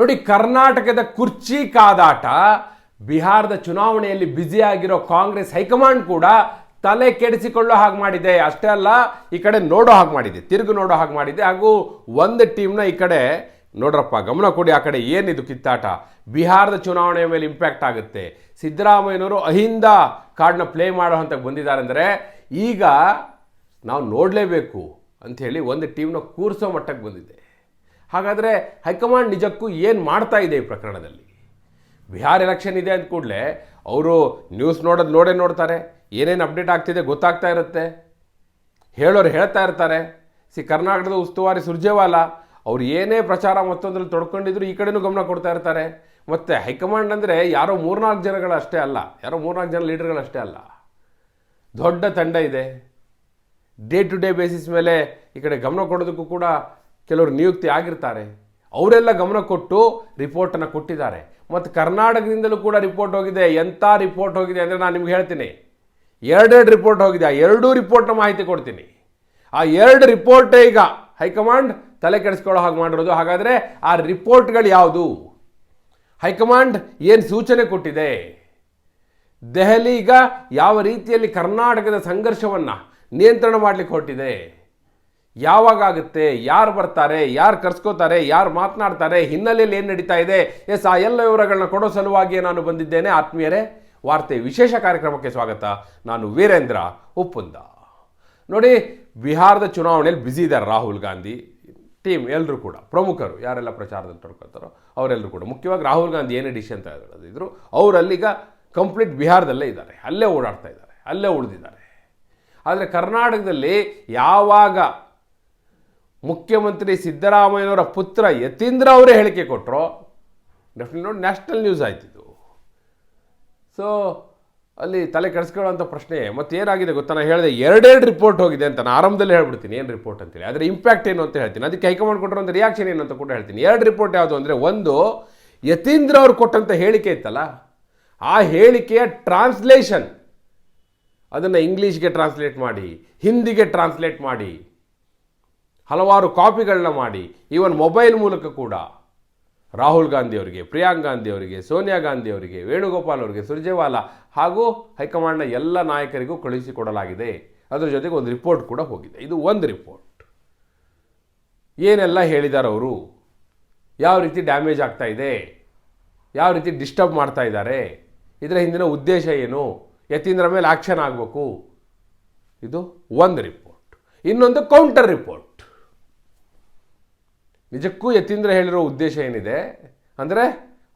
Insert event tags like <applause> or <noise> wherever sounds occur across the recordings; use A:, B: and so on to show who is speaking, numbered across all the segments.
A: ನೋಡಿ, ಕರ್ನಾಟಕದ ಕುರ್ಚಿ ಕಾದಾಟ, ಬಿಹಾರದ ಚುನಾವಣೆಯಲ್ಲಿ ಬ್ಯುಸಿಯಾಗಿರೋ ಕಾಂಗ್ರೆಸ್ ಹೈಕಮಾಂಡ್ ಕೂಡ ತಲೆ ಕೆಡಿಸಿಕೊಳ್ಳೋ ಹಾಗೆ ಮಾಡಿದೆ. ಅಷ್ಟೇ ಅಲ್ಲ, ಈ ಕಡೆ ನೋಡೋ ಹಾಗೆ ಮಾಡಿದೆ. ತಿರುಗು ನೋಡೋ ಹಾಗೆ ಮಾಡಿದೆ. ಹಾಗೂ ಒಂದು ಟೀಮ್ನ ಈ ಕಡೆ, ನೋಡ್ರಪ್ಪ, ಗಮನ ಕೊಡಿ, ಆ ಕಡೆ ಏನಿದು ಕಿತ್ತಾಟ? ಬಿಹಾರದ ಚುನಾವಣೆಯ ಮೇಲೆ ಇಂಪ್ಯಾಕ್ಟ್ ಆಗುತ್ತೆ. ಸಿದ್ದರಾಮಯ್ಯನವರು ಅಹಿಂದ ಕಾರ್ಡ್ನ ಪ್ಲೇ ಮಾಡೋ ಹಂತಕ್ಕೆ ಬಂದಿದ್ದಾರೆ ಅಂದರೆ, ಈಗ ನಾವು ನೋಡಲೇಬೇಕು ಅಂಥೇಳಿ ಒಂದು ಟೀಮ್ನ ಕೂರಿಸೋ ಮಟ್ಟಕ್ಕೆ ಬಂದಿದೆ. ಹಾಗಾದರೆ ಹೈಕಮಾಂಡ್ ನಿಜಕ್ಕೂ ಏನು ಮಾಡ್ತಾ ಇದೆ ಈ ಪ್ರಕರಣದಲ್ಲಿ? ಬಿಹಾರ್ ಎಲೆಕ್ಷನ್ ಇದೆ ಅಂದ ಕೂಡಲೇ ಅವರು ನ್ಯೂಸ್ ನೋಡೋದು ನೋಡೇ ನೋಡ್ತಾರೆ. ಏನೇನು ಅಪ್ಡೇಟ್ ಆಗ್ತಿದೆ ಗೊತ್ತಾಗ್ತಾ ಇರುತ್ತೆ. ಹೇಳೋರು ಹೇಳ್ತಾ ಇರ್ತಾರೆ. ಸಿ ಕರ್ನಾಟಕದ ಉಸ್ತುವಾರಿ ಸುರ್ಜೇವಾಲಾ ಅವ್ರು ಏನೇ ಪ್ರಚಾರ ಮತ್ತೊಂದ್ರಲ್ಲಿ ತೊಡ್ಕೊಂಡಿದ್ರು ಈ ಕಡೆನೂ ಗಮನ ಕೊಡ್ತಾ ಇರ್ತಾರೆ. ಮತ್ತು ಹೈಕಮಾಂಡ್ ಅಂದರೆ ಯಾರೋ ಮೂರ್ನಾಲ್ಕು ಜನಗಳಷ್ಟೇ ಅಲ್ಲ. ಯಾರೋ ಮೂರ್ನಾಲ್ಕು ಜನ ಲೀಡರ್ಗಳಷ್ಟೇ ಅಲ್ಲ. ದೊಡ್ಡ ತಂಡ ಇದೆ. ಡೇ ಟು ಡೇ ಬೇಸಿಸ್ ಮೇಲೆ ಈ ಕಡೆ ಗಮನ ಕೊಡೋದಕ್ಕೂ ಕೂಡ ಕೆಲವರು ನಿಯುಕ್ತಿ ಆಗಿರ್ತಾರೆ, ಅವರೆಲ್ಲ ಗಮನ ಕೊಟ್ಟು ರಿಪೋರ್ಟನ್ನು ಕೊಟ್ಟಿದ್ದಾರೆ. ಮತ್ತು ಕರ್ನಾಟಕದಿಂದಲೂ ಕೂಡ ರಿಪೋರ್ಟ್ ಹೋಗಿದೆ ಎಂಥ ರಿಪೋರ್ಟ್ ಹೋಗಿದೆ ಅಂದರೆ ನಾನು ನಿಮ್ಗೆ ಹೇಳ್ತೀನಿ. ಎರಡೆರಡು ರಿಪೋರ್ಟ್ ಹೋಗಿದೆ, ಆ ಎರಡೂ ರಿಪೋರ್ಟ್ನ ಮಾಹಿತಿ ಕೊಡ್ತೀನಿ. ಆ ಎರಡು ರಿಪೋರ್ಟೇ ಈಗ ಹೈಕಮಾಂಡ್ ತಲೆ ಕೆಡಿಸ್ಕೊಳ್ಳೋ ಹಾಗೆ ಮಾಡಿರೋದು. ಹಾಗಾದರೆ ಆ ರಿಪೋರ್ಟ್ಗಳು ಯಾವುದು? ಹೈಕಮಾಂಡ್ ಏನು ಸೂಚನೆ ಕೊಟ್ಟಿದೆ? ದೆಹಲಿ ಈಗ ಯಾವ ರೀತಿಯಲ್ಲಿ ಕರ್ನಾಟಕದ ಸಂಘರ್ಷವನ್ನು ನಿಯಂತ್ರಣ ಮಾಡಲಿಕ್ಕೆ ಹೊರಟಿದೆ? ಯಾವಾಗ ಆಗುತ್ತೆ ಯಾರು ಬರ್ತಾರೆ, ಯಾರು ಕರ್ಸ್ಕೋತಾರೆ, ಯಾರು ಮಾತನಾಡ್ತಾರೆ, ಹಿನ್ನೆಲೆಯಲ್ಲಿ ಏನು ನಡೀತಾ ಇದೆ, ಎಸ್, ಆ ಎಲ್ಲ ವಿವರಗಳನ್ನ ಕೊಡೋ ಸಲುವಾಗಿ ನಾನು ಬಂದಿದ್ದೇನೆ. ಆತ್ಮೀಯರೇ, ವಾರ್ತೆ ವಿಶೇಷ ಕಾರ್ಯಕ್ರಮಕ್ಕೆ ಸ್ವಾಗತ. ನಾನು ವೀರೇಂದ್ರ ಉಪ್ಪುಂದ. ನೋಡಿ, ಬಿಹಾರದ ಚುನಾವಣೆಯಲ್ಲಿ ಬ್ಯುಸಿ ಇದ್ದಾರೆ ರಾಹುಲ್ ಗಾಂಧಿ. ಟೀಮ್ ಎಲ್ಲರೂ ಕೂಡ, ಪ್ರಮುಖರು, ಯಾರೆಲ್ಲ ಪ್ರಚಾರದಲ್ಲಿ ತೊಡ್ಕೊತಾರೋ ಅವರೆಲ್ಲರೂ ಕೂಡ. ಮುಖ್ಯವಾಗಿ ರಾಹುಲ್ ಗಾಂಧಿ ಏನೇ ಅಂತ ತೆಗೆದಿದ್ರು ಅವರಲ್ಲೀಗ ಕಂಪ್ಲೀಟ್ ಬಿಹಾರದಲ್ಲೇ ಇದ್ದಾರೆ. ಅಲ್ಲೇ ಓಡಾಡ್ತಾ ಇದ್ದಾರೆ, ಅಲ್ಲೇ ಉಳಿದಿದ್ದಾರೆ. ಆದರೆ ಕರ್ನಾಟಕದಲ್ಲಿ ಯಾವಾಗ ಮುಖ್ಯಮಂತ್ರಿ ಸಿದ್ದರಾಮಯ್ಯನವರ ಪುತ್ರ ಯತೀಂದ್ರ ಅವರೇ ಹೇಳಿಕೆ ಕೊಟ್ಟರು ಡೆಫಿನೆಟ್ ನೋಡಿ ನ್ಯಾಷನಲ್ ನ್ಯೂಸ್ ಆಯ್ತಿದ್ದು ಸೊ ಅಲ್ಲಿ ತಲೆ ಕೆಡಿಸ್ಕೊಳ್ಳೋಂಥ ಪ್ರಶ್ನೆ, ಮತ್ತೆ ಏನಾಗಿದೆ ಗೊತ್ತಾ? ನಾನು ಹೇಳಿದೆ ಎರಡೆರಡು ರಿಪೋರ್ಟ್ ಹೋಗಿದೆ ಅಂತ ನಾನು ಆರಂಭದಲ್ಲಿ ಹೇಳ್ಬಿಡ್ತೀನಿ, ಏನು ರಿಪೋರ್ಟ್ ಅಂತೇಳಿ. ಅದರ ಇಂಪ್ಯಾಕ್ಟ್ ಏನು ಅಂತ ಹೇಳ್ತೀನಿ. ಅದಕ್ಕೆ ಹೈಕಮಾಂಡ್ ಕೊಟ್ಟಿರೋಂಥ ರಿಯಾಕ್ಷನ್ ಏನು ಅಂತ ಕೂಡ ಹೇಳ್ತೀನಿ. ಎರಡು ರಿಪೋರ್ಟ್ ಯಾವುದು ಅಂದರೆ, ಒಂದು ಯತೀಂದ್ರ ಅವರು ಕೊಟ್ಟಂಥ ಹೇಳಿಕೆ ಇತ್ತಲ್ಲ, ಆ ಹೇಳಿಕೆಯ ಟ್ರಾನ್ಸ್ಲೇಷನ್ ಅದನ್ನು ಇಂಗ್ಲೀಷ್ಗೆ ಟ್ರಾನ್ಸ್ಲೇಟ್ ಮಾಡಿ, ಹಿಂದಿಗೆ ಟ್ರಾನ್ಸ್ಲೇಟ್ ಮಾಡಿ ಹಲವಾರು ಕಾಪಿಗಳನ್ನ ಮಾಡಿ, ಈವನ್ ಮೊಬೈಲ್ ಮೂಲಕ ಕೂಡ ರಾಹುಲ್ ಗಾಂಧಿ ಅವರಿಗೆ, ಪ್ರಿಯಾಂಕ್ ಗಾಂಧಿ ಅವರಿಗೆ, ಸೋನಿಯಾ ಗಾಂಧಿ ಅವರಿಗೆ, ವೇಣುಗೋಪಾಲ್ ಅವರಿಗೆ, ಸುರ್ಜೇವಾಲಾ ಹಾಗೂ ಹೈಕಮಾಂಡ್ನ ಎಲ್ಲ ನಾಯಕರಿಗೂ ಕಳುಹಿಸಿಕೊಡಲಾಗಿದೆ ಅದರ ಜೊತೆಗೆ ಒಂದು ರಿಪೋರ್ಟ್ ಕೂಡ ಹೋಗಿದೆ. ಇದು ಒಂದು ರಿಪೋರ್ಟ್. ಏನೆಲ್ಲ ಹೇಳಿದ್ದಾರೆ ಅವರು? ಯಾವ ರೀತಿ ಡ್ಯಾಮೇಜ್ ಆಗ್ತಾ ಇದೆ? ಯಾವ ರೀತಿ ಡಿಸ್ಟರ್ಬ್ ಮಾಡ್ತಾ ಇದ್ದಾರೆ? ಇದರ ಹಿಂದಿನ ಉದ್ದೇಶ ಏನು? ಯತೀಂದ್ರ ಮೇಲೆ ಆಕ್ಷನ್ ಆಗಬೇಕು? ಇದು ಒಂದು ರಿಪೋರ್ಟ್. ಇನ್ನೊಂದು ಕೌಂಟರ್ ರಿಪೋರ್ಟ್. ನಿಜಕ್ಕೂ ಯತೀಂದ್ರ ಹೇಳಿರೋ ಉದ್ದೇಶ ಏನಿದೆ? ಅಂದರೆ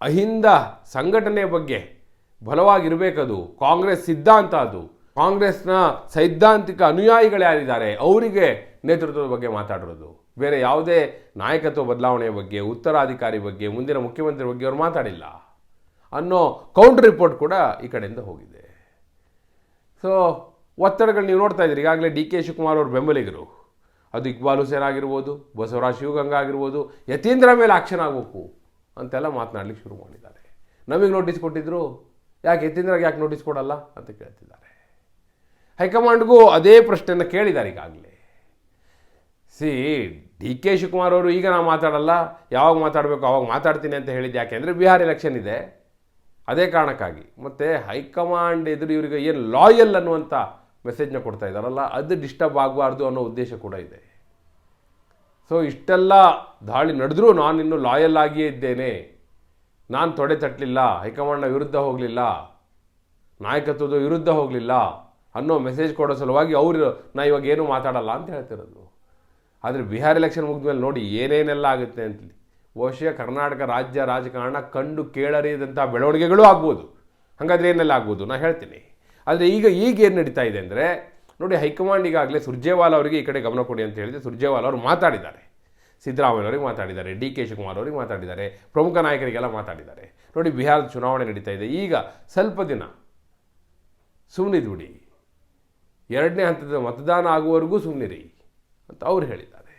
A: ಅಹಿಂದ ಸಂಘಟನೆ ಬಗ್ಗೆ ಬಲವಾಗಿರಬೇಕದು. ಕಾಂಗ್ರೆಸ್ ಸಿದ್ಧಾಂತ ಅದು. ಕಾಂಗ್ರೆಸ್ನ ಸೈದ್ಧಾಂತಿಕ ಅನುಯಾಯಿಗಳು ಯಾರಿದ್ದಾರೆ? ಅವರಿಗೆ ನೇತೃತ್ವದ ಬಗ್ಗೆ ಮಾತಾಡಿರೋದು ಬೇರೆ ಯಾವುದೇ ನಾಯಕತ್ವ ಬದಲಾವಣೆಯ ಬಗ್ಗೆ, ಉತ್ತರಾಧಿಕಾರಿ ಬಗ್ಗೆ, ಮುಂದಿನ ಮುಖ್ಯಮಂತ್ರಿ ಬಗ್ಗೆ ಅವರು ಮಾತಾಡಿಲ್ಲ. ಅನ್ನೋ ಕೌಂಟರ್ ರಿಪೋರ್ಟ್ ಕೂಡ ಈ ಕಡೆಯಿಂದ ಹೋಗಿದೆ. ಸೊ ಒತ್ತಡಗಳು ನೀವು ನೋಡ್ತಾ ಇದ್ದೀರಿ. ಈಗಾಗಲೇ ಡಿ ಕೆ ಶಿವಕುಮಾರ್ ಅವರು ಬೆಂಬಲಿಗರು. ಅದು ಇಕ್ಬಾಲ್ ಹುಸೇನ್ ಆಗಿರ್ಬೋದು, ಬಸವರಾಜ್ ಶಿವಗಂಗಾ ಆಗಿರ್ಬೋದು, ಯತೀಂದ್ರ ಮೇಲೆ ಆಕ್ಷನ್ ಆಗಬೇಕು ಅಂತೆಲ್ಲ ಮಾತನಾಡ್ಲಿಕ್ಕೆ ಶುರು ಮಾಡಿದ್ದಾರೆ. ನಮಗೆ ನೋಟಿಸ್ ಕೊಟ್ಟಿದ್ರು, ಯಾಕೆ ಯತೀಂದ್ರಾಗ ಯಾಕೆ ನೋಟಿಸ್ ಕೊಡಲ್ಲ ಅಂತ ಕೇಳ್ತಿದ್ದಾರೆ. ಹೈಕಮಾಂಡ್ಗೂ ಅದೇ ಪ್ರಶ್ನೆಯನ್ನು ಕೇಳಿದ್ದಾರೆ ಈಗಾಗಲೇ. ಸಿ, ಡಿ ಕೆ ಶಿವಕುಮಾರ್ ಅವರು ಈಗ ನಾವು ಮಾತಾಡಲ್ಲ, ಯಾವಾಗ ಮಾತಾಡಬೇಕು ಅವಾಗ ಮಾತಾಡ್ತೀನಿ ಅಂತ ಹೇಳಿದ್ದು ಯಾಕೆ ಅಂದರೆ ಬಿಹಾರ್ ಎಲೆಕ್ಷನ್ ಇದೆ. ಅದೇ ಕಾರಣಕ್ಕಾಗಿ. ಮತ್ತು ಹೈಕಮಾಂಡ್ ಎದುರು ಇವರಿಗೆ ಏನು ಲಾಯಲ್ ಅನ್ನುವಂಥ ಮೆಸೇಜ್ನ ಕೊಡ್ತಾ ಇದ್ದಾರಲ್ಲ ಅದು ಡಿಸ್ಟರ್ಬ್ ಆಗಬಾರ್ದು ಅನ್ನೋ ಉದ್ದೇಶ ಕೂಡ ಇದೆ. ಸೊ ಇಷ್ಟೆಲ್ಲ ದಾಳಿ ನಡೆದ್ರೂ ನಾನು ಇನ್ನೂ ಲಾಯಲ್ ಆಗಿಯೇ ಇದ್ದೇನೆ. ನಾನು ತೊಡೆ ತಟ್ಟಲಿಲ್ಲ ಹೈಕಮಾಂಡ್ನ ವಿರುದ್ಧ ಹೋಗಲಿಲ್ಲ, ನಾಯಕತ್ವದ ವಿರುದ್ಧ ಹೋಗಲಿಲ್ಲ ಅನ್ನೋ ಮೆಸೇಜ್ ಕೊಡೋ ಸಲುವಾಗಿ ಅವರು, ನಾ ಇವಾಗ ಏನೂ ಮಾತಾಡಲ್ಲ ಅಂತ ಹೇಳ್ತಿರೋದು. ಆದರೆ ಬಿಹಾರ್ ಎಲೆಕ್ಷನ್ ಮುಗಿದ್ಮೇಲೆ ನೋಡಿ ಏನೇನೆಲ್ಲ ಆಗುತ್ತೆ ಅಂತಲಿ ಬಹುಶಃ ಕರ್ನಾಟಕ ರಾಜ್ಯ ರಾಜಕಾರಣ ಕಂಡು ಕೇಳರಿಯದಂಥ ಬೆಳವಣಿಗೆಗಳು ಆಗ್ಬೋದು. ಹಾಗಾದ್ರೆ ಏನೆಲ್ಲ ಆಗ್ಬೋದು? ನಾನು ಹೇಳ್ತೀನಿ. ಆದರೆ ಈಗ ಈಗ ಏನು ನಡೀತಾ ಇದೆ ಅಂದರೆ ನೋಡಿ ಹೈಕಮಾಂಡ್ ಈಗಾಗಲೇ ಸುರ್ಜೇವಾಲ ಅವರಿಗೆ ಈ ಕಡೆ ಗಮನ ಕೊಡಿ ಅಂತ ಹೇಳಿದ್ರೆ ಸುರ್ಜೇವಾಲ ಅವರು ಮಾತಾಡಿದ್ದಾರೆ. ಸಿದ್ದರಾಮಯ್ಯನವರಿಗೆ ಮಾತಾಡಿದ್ದಾರೆ. ಡಿ ಕೆ ಶಿವಕುಮಾರ್ ಅವರಿಗೆ ಮಾತಾಡಿದ್ದಾರೆ. ಪ್ರಮುಖ ನಾಯಕರಿಗೆಲ್ಲ ಮಾತಾಡಿದ್ದಾರೆ. ನೋಡಿ ಬಿಹಾರದ ಚುನಾವಣೆ ನಡೀತಾ ಇದೆ. ಈಗ ಸ್ವಲ್ಪ ದಿನ ಸುಮ್ಮನಿದ್ಬಿಡಿ ಎರಡನೇ ಹಂತದ ಮತದಾನ ಆಗುವವರೆಗೂ ಸುಮ್ಮನಿರಿ ಅಂತ ಅವ್ರು ಹೇಳಿದ್ದಾರೆ.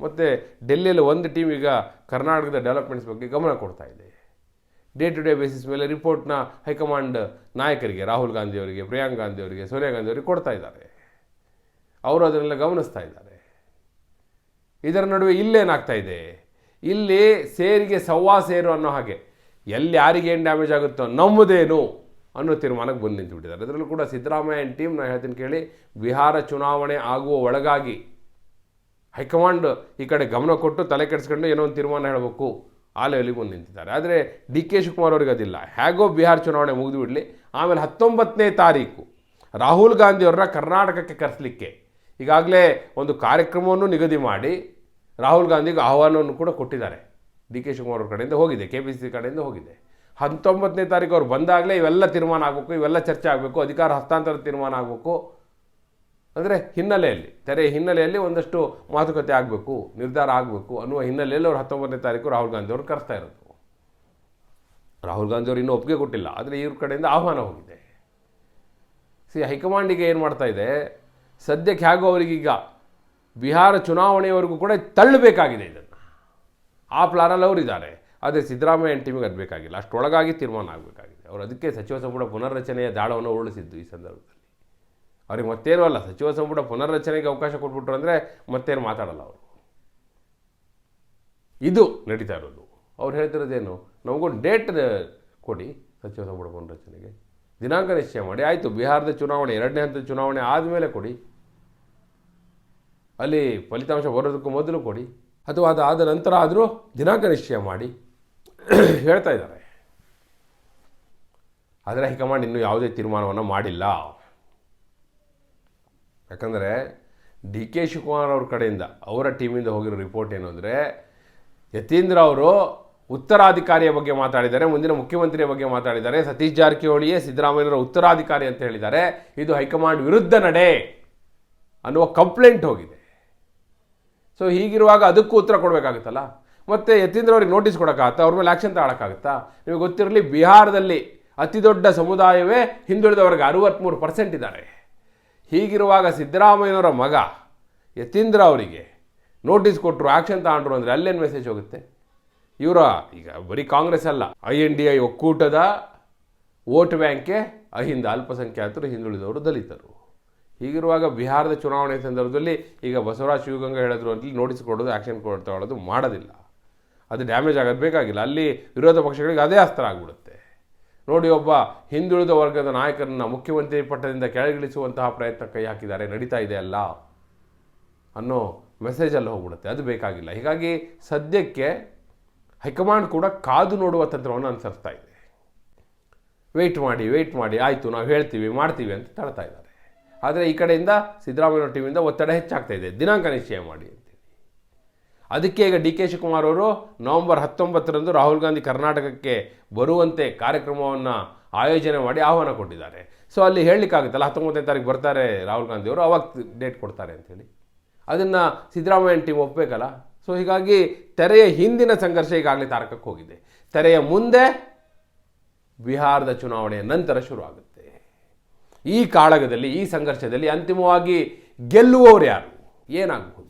A: ಮತ್ತು ಡೆಲ್ಲಿಯಲ್ಲಿ ಒಂದು ಟೀಮ್ ಈಗ ಕರ್ನಾಟಕದ ಡೆವಲಪ್ಮೆಂಟ್ಸ್ ಬಗ್ಗೆ ಗಮನ ಕೊಡ್ತಾ ಇದೆ. ಡೇ ಟು ಡೇ ಬೇಸಿಸ್ ಮೇಲೆ ರಿಪೋರ್ಟ್ನ ಹೈಕಮಾಂಡ್ ನಾಯಕರಿಗೆ, ರಾಹುಲ್ ಗಾಂಧಿ ಅವರಿಗೆ ಪ್ರಿಯಾಂಕ್ ಗಾಂಧಿ ಅವರಿಗೆ ಸೋನಿಯಾ ಗಾಂಧಿ ಅವರಿಗೆ ಕೊಡ್ತಾ ಇದ್ದಾರೆ. ಅವರು ಅದನ್ನೆಲ್ಲ ಗಮನಿಸ್ತಾ ಇದ್ದಾರೆ. ಇದರ ನಡುವೆ ಇಲ್ಲೇನಾಗ್ತಾ ಇದೆ? ಇಲ್ಲಿ ಸೇರಿಗೆ ಸವ್ವಾ ಸೇರು ಅನ್ನೋ ಹಾಗೆ. ಎಲ್ಲಿ ಯಾರಿಗೆ ಏನು ಡ್ಯಾಮೇಜ್ ಆಗುತ್ತೋ ನಮ್ಮದೇನು ಅನ್ನೋ ತೀರ್ಮಾನಕ್ಕೆ ಬಂದು ನಿಂತುಬಿಟ್ಟಿದ್ದಾರೆ. ಅದರಲ್ಲೂ ಕೂಡ ಸಿದ್ದರಾಮಯ್ಯ ಟೀಮ್ ನಾನು ಹೇಳ್ತೀನಿ ಕೇಳಿ, ಬಿಹಾರ ಚುನಾವಣೆ ಆಗುವ ಒಳಗಾಗಿ ಹೈಕಮಾಂಡ್ ಈ ಕಡೆ ಗಮನ ಕೊಟ್ಟು ತಲೆ ಕೆಡಿಸ್ಕೊಂಡು ಏನೋ ಒಂದು ತೀರ್ಮಾನ ಹೇಳಬೇಕು. ಆ ಲೆವೆಲಿಗೆ ಬಂದು ನಿಂತಿದ್ದಾರೆ. ಆದರೆ ಡಿ ಕೆ ಶಿವಕುಮಾರ್ ಅವ್ರಿಗೆ ಅದಿಲ್ಲ. ಹೇಗೋ ಬಿಹಾರ್ ಚುನಾವಣೆ ಮುಗಿದು ಬಿಡಲಿ ಆಮೇಲೆ ಹತ್ತೊಂಬತ್ತನೇ ತಾರೀಕು ರಾಹುಲ್ ಗಾಂಧಿಯವ್ರನ್ನ ಕರ್ನಾಟಕಕ್ಕೆ ಕರೆಸಲಿಕ್ಕೆ ಈಗಾಗಲೇ ಒಂದು ಕಾರ್ಯಕ್ರಮವನ್ನು ನಿಗದಿ ಮಾಡಿ ರಾಹುಲ್ ಗಾಂಧಿಗೆ ಆಹ್ವಾನವನ್ನು ಕೂಡ ಕೊಟ್ಟಿದ್ದಾರೆ. ಡಿ ಕೆ ಶಿವಕುಮಾರ್ ಅವ್ರ ಕಡೆಯಿಂದ ಹೋಗಿದೆ, ಕೆ ಪಿ ಸಿ ಸಿ ಕಡೆಯಿಂದ ಹೋಗಿದೆ. ಹತ್ತೊಂಬತ್ತನೇ ತಾರೀಕು ಅವ್ರು ಬಂದಾಗಲೇ ಇವೆಲ್ಲ ತೀರ್ಮಾನ ಆಗಬೇಕು, ಇವೆಲ್ಲ ಚರ್ಚೆ ಆಗಬೇಕು, ಅಧಿಕಾರ ಹಸ್ತಾಂತರ ತೀರ್ಮಾನ ಆಗಬೇಕು. ಅಂದರೆ ಹಿನ್ನೆಲೆಯಲ್ಲಿ, ತೆರೆ ಹಿನ್ನೆಲೆಯಲ್ಲಿ ಒಂದಷ್ಟು ಮಾತುಕತೆ ಆಗಬೇಕು, ನಿರ್ಧಾರ ಆಗಬೇಕು ಅನ್ನುವ ಹಿನ್ನೆಲೆಯಲ್ಲಿ ಅವರು ಹತ್ತೊಂಬತ್ತನೇ ತಾರೀಕು ರಾಹುಲ್ ಗಾಂಧಿ ಅವರು ಕರೆಸ್ತಾ ಇರೋದು. ರಾಹುಲ್ ಗಾಂಧಿ ಅವರು ಇನ್ನೂ ಒಪ್ಪಿಗೆ ಕೊಟ್ಟಿಲ್ಲ, ಆದರೆ ಇವ್ರ ಕಡೆಯಿಂದ ಆಹ್ವಾನ ಹೋಗಿದೆ. ಸಿ, ಹೈಕಮಾಂಡಿಗೆ ಏನು ಮಾಡ್ತಾ ಇದೆ? ಸದ್ಯಕ್ಕೆ ಹೇಗೋ ಅವರಿಗೀಗ ಬಿಹಾರ ಚುನಾವಣೆಯವರೆಗೂ ಕೂಡ ತಳ್ಳಬೇಕಾಗಿದೆ ಇದನ್ನು. ಆ ಪ್ಲಾನಲ್ಲಿ ಅವರಿದ್ದಾರೆ ಆದರೆ ಸಿದ್ದರಾಮಯ್ಯ ಟೀಮಿಗೆ ಅದು ಬೇಕಾಗಿಲ್ಲ ಅಷ್ಟೊಳಗಾಗಿ ತೀರ್ಮಾನ ಆಗಬೇಕಾಗಿದೆ. ಅವರು ಅದಕ್ಕೆ ಸಚಿವ ಸಂಪುಟ ಪುನರ್ರಚನೆಯ ದಾಳವನ್ನು ಉರುಳಿಸಿದ್ದು ಈ ಸಂದರ್ಭದಲ್ಲಿ. ಅವ್ರಿಗೆ ಮತ್ತೇನೂ ಅಲ್ಲ, ಸಚಿವ ಸಂಪುಟ ಪುನರ್ರಚನೆಗೆ ಅವಕಾಶ ಕೊಟ್ಬಿಟ್ರು ಅಂದರೆ ಮತ್ತೇನು ಮಾತಾಡಲ್ಲ ಅವರು. ಇದು ನಡೀತಾ ಇರೋದು. ಅವ್ರು ಹೇಳ್ತಿರೋದೇನು ನಮಗೊಂದು ಡೇಟ್ ಕೊಡಿ ಸಚಿವ ಸಂಪುಟ ಪುನರ್ರಚನೆಗೆ. ದಿನಾಂಕ ನಿಶ್ಚಯ ಮಾಡಿ. ಆಯಿತು, ಬಿಹಾರದ ಚುನಾವಣೆ, ಎರಡನೇ ಹಂತದ ಚುನಾವಣೆ ಆದಮೇಲೆ ಕೊಡಿ. ಅಲ್ಲಿ ಫಲಿತಾಂಶ ಬರೋದಕ್ಕೂ ಮೊದಲು ಕೊಡಿ. ಅಥವಾ ಅದು ಆದ ನಂತರ ಆದರೂ ದಿನಾಂಕ ನಿಶ್ಚಯ ಮಾಡಿ. <clears throat> ಹೇಳ್ತಾ ಇದ್ದಾರೆ. ಆದರೆ ಹೈಕಮಾಂಡ್ ಇನ್ನೂ ಯಾವುದೇ ತೀರ್ಮಾನವನ್ನು ಮಾಡಿಲ್ಲ. ಯಾಕಂದರೆ ಡಿ ಕೆ ಶಿವಕುಮಾರ್ ಅವ್ರ ಕಡೆಯಿಂದ ಅವರ ಟೀಮಿಂದ ಹೋಗಿರೋ ರಿಪೋರ್ಟ್ ಏನು ಅಂದರೆ ಯತೀಂದ್ರ ಅವರು ಉತ್ತರಾಧಿಕಾರಿಯ ಬಗ್ಗೆ ಮಾತಾಡಿದ್ದಾರೆ, ಮುಂದಿನ ಮುಖ್ಯಮಂತ್ರಿಯ ಬಗ್ಗೆ ಮಾತಾಡಿದ್ದಾರೆ, ಸತೀಶ್ ಜಾರಕಿಹೊಳಿಯೇ ಸಿದ್ದರಾಮಯ್ಯನವರ ಉತ್ತರಾಧಿಕಾರಿ ಅಂತ ಹೇಳಿದ್ದಾರೆ, ಇದು ಹೈಕಮಾಂಡ್ ವಿರುದ್ಧ ನಡೆ ಅನ್ನುವ ಕಂಪ್ಲೇಂಟ್ ಹೋಗಿದೆ. ಸೊ ಹೀಗಿರುವಾಗ ಅದಕ್ಕೂ ಉತ್ತರ ಕೊಡಬೇಕಾಗುತ್ತಲ್ಲ? ಮತ್ತು ಯತೀಂದ್ರ ಅವ್ರಿಗೆ ನೋಟಿಸ್ ಕೊಡೋಕ್ಕಾಗತ್ತಾ? ಅವ್ರ ಮೇಲೆ ಆ್ಯಕ್ಷನ್ ತಗೊಳಕ್ಕಾಗತ್ತಾ? ನಿಮಗೆ ಗೊತ್ತಿರಲಿ, ಬಿಹಾರದಲ್ಲಿ ಅತಿ ದೊಡ್ಡ ಸಮುದಾಯವೇ ಹಿಂದುಳಿದವರಿಗೆ ಅರುವತ್ತ್ಮೂರು ಪರ್ಸೆಂಟ್ ಇದ್ದಾರೆ. ಹೀಗಿರುವಾಗ ಸಿದ್ದರಾಮಯ್ಯನವರ ಮಗ ಯತೀಂದ್ರ ಅವರಿಗೆ ನೋಟಿಸ್ ಕೊಟ್ಟರು ಆ್ಯಕ್ಷನ್ ತಗೊಂಡ್ರು ಅಂದರೆ ಅಲ್ಲೇನು ಮೆಸೇಜ್ ಹೋಗುತ್ತೆ? ಇವರ ಈಗ ಬರೀ ಕಾಂಗ್ರೆಸ್ ಅಲ್ಲ ಐ ಎನ್ ಡಿ ಐ ಒಕ್ಕೂಟದ ವೋಟ್ ಬ್ಯಾಂಕ್ಗೆ ಅಹಿಂದ ಅಲ್ಪಸಂಖ್ಯಾತರು ಹಿಂದುಳಿದವರು ದಲಿತರು. ಹೀಗಿರುವಾಗ ಬಿಹಾರದ ಚುನಾವಣೆ ಸಂದರ್ಭದಲ್ಲಿ ಈಗ ಬಸವರಾಜ್ ಶಿವಗಂಗಾ ಹೇಳಿದ್ರು ಅಂತ ನೋಟಿಸ್ ಕೊಡೋದು ಆ್ಯಕ್ಷನ್ ತಗೊಳ್ಳೋದು ಮಾಡೋದಿಲ್ಲ. ಅದು ಡ್ಯಾಮೇಜ್ ಆಗೋದು ಬೇಕಾಗಿಲ್ಲ. ಅಲ್ಲಿ ವಿರೋಧ ಪಕ್ಷಗಳಿಗೆ ಅದೇ ಅಸ್ತ್ರ ಆಗಿಬಿಡುತ್ತೆ. ನೋಡಿ ಒಬ್ಬ ಹಿಂದುಳಿದ ವರ್ಗದ ನಾಯಕರನ್ನು ಮುಖ್ಯಮಂತ್ರಿ ಪಟ್ಟದಿಂದ ಕೆಳಗಿಳಿಸುವಂತಹ ಪ್ರಯತ್ನ ಕೈ ಹಾಕಿದ್ದಾರೆ. ನಡೀತಾ ಇದೆ ಅಲ್ಲ ಅನ್ನೋ ಮೆಸೇಜಲ್ಲಿ ಹೋಗ್ಬಿಡುತ್ತೆ. ಅದು ಬೇಕಾಗಿಲ್ಲ. ಹೀಗಾಗಿ ಸದ್ಯಕ್ಕೆ ಹೈಕಮಾಂಡ್ ಕೂಡ ಕಾದು ನೋಡುವ ತಂತ್ರವನ್ನು ಅನುಸರಿಸ್ತಾ ಇದೆ. ವೆಯ್ಟ್ ಮಾಡಿ ವೆಯ್ಟ್ ಮಾಡಿ, ಆಯಿತು, ನಾವು ಹೇಳ್ತೀವಿ, ಮಾಡ್ತೀವಿ ಅಂತ ತಳ್ತಾ ಇದ್ದಾರೆ. ಆದರೆ ಈ ಕಡೆಯಿಂದ ಸಿದ್ದರಾಮಯ್ಯ ಟೀಮಿಂದ ಒತ್ತಡ ಹೆಚ್ಚಾಗ್ತಾ ಇದೆ. ದಿನಾಂಕ ನಿಶ್ಚಯ ಮಾಡಿ ಅಂತೇಳಿ ಅದಕ್ಕೆ ಈಗ ಡಿ ಕೆ ಶಿವಕುಮಾರ್ ಅವರು ನವೆಂಬರ್ ಹತ್ತೊಂಬತ್ತರಂದು ರಾಹುಲ್ ಗಾಂಧಿ ಕರ್ನಾಟಕಕ್ಕೆ ಬರುವಂತೆ ಕಾರ್ಯಕ್ರಮವನ್ನು ಆಯೋಜನೆ ಮಾಡಿ ಆಹ್ವಾನ ಕೊಟ್ಟಿದ್ದಾರೆ. ಸೊ ಅಲ್ಲಿ ಹೇಳಲಿಕ್ಕಾಗುತ್ತಲ್ಲ, ಹತ್ತೊಂಬತ್ತನೇ ತಾರೀಕು ಬರ್ತಾರೆ ರಾಹುಲ್ ಗಾಂಧಿ ಅವರು, ಅವಾಗ ಡೇಟ್ ಕೊಡ್ತಾರೆ ಅಂಥೇಳಿ ಅದನ್ನು ಸಿದ್ದರಾಮಯ್ಯ ಟೀಮ್ ಒಪ್ಪಬೇಕಲ್ಲ ಸೊ ಹೀಗಾಗಿ ತೆರೆಯ ಹಿಂದಿನ ಸಂಘರ್ಷ ಈಗಾಗಲೇ ತಾರಕಕ್ಕೆ ಹೋಗಿದೆ. ತೆರೆಯ ಮುಂದೆ ಬಿಹಾರದ ಚುನಾವಣೆಯ ನಂತರ ಶುರು ಆಗುತ್ತೆ ಈ ಕಾಳಗದಲ್ಲಿ, ಈ ಸಂಘರ್ಷದಲ್ಲಿ ಅಂತಿಮವಾಗಿ ಗೆಲ್ಲುವವರು ಯಾರು? ಏನಾಗಬಹುದು?